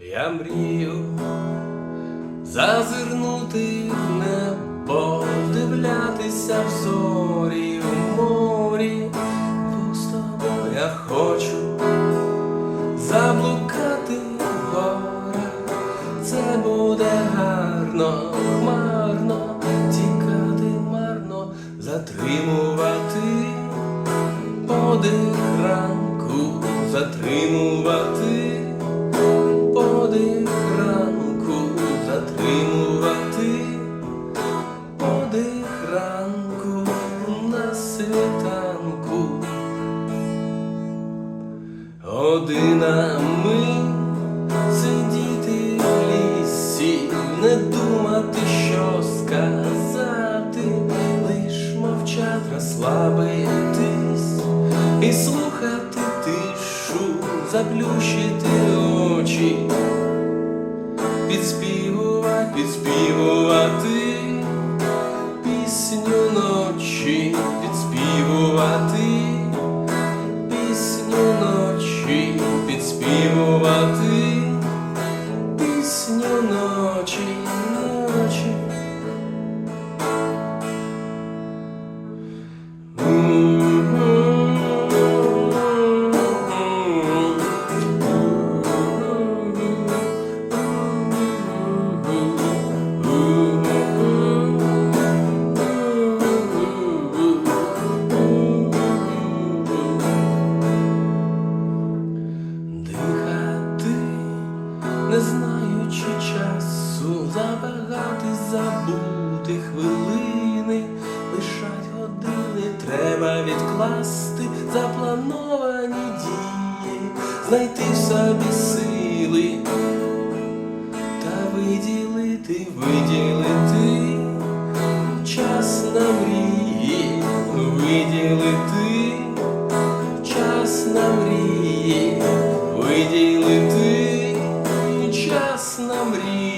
Я мрію зазирнути в небо, вдивлятися в зорі в морі, бо з я хочу заблукати в. Це буде гарно, хмарно, тікати марно, затримувати подих ранку, Годинами сидіти в лісі, не думати, що сказати, лиш мовчать, розслабитись і слухати тишу, заплющити очі, підспівувати, підспівувати пісню ночі, ночі. Дихати, не знаючи часу, забагати забути хвилини, лишать години, треба відкласти заплановані дії, знайти в собі сили та виділити, виділити час на мрії, виділити час на мрії, виділити час на мрії.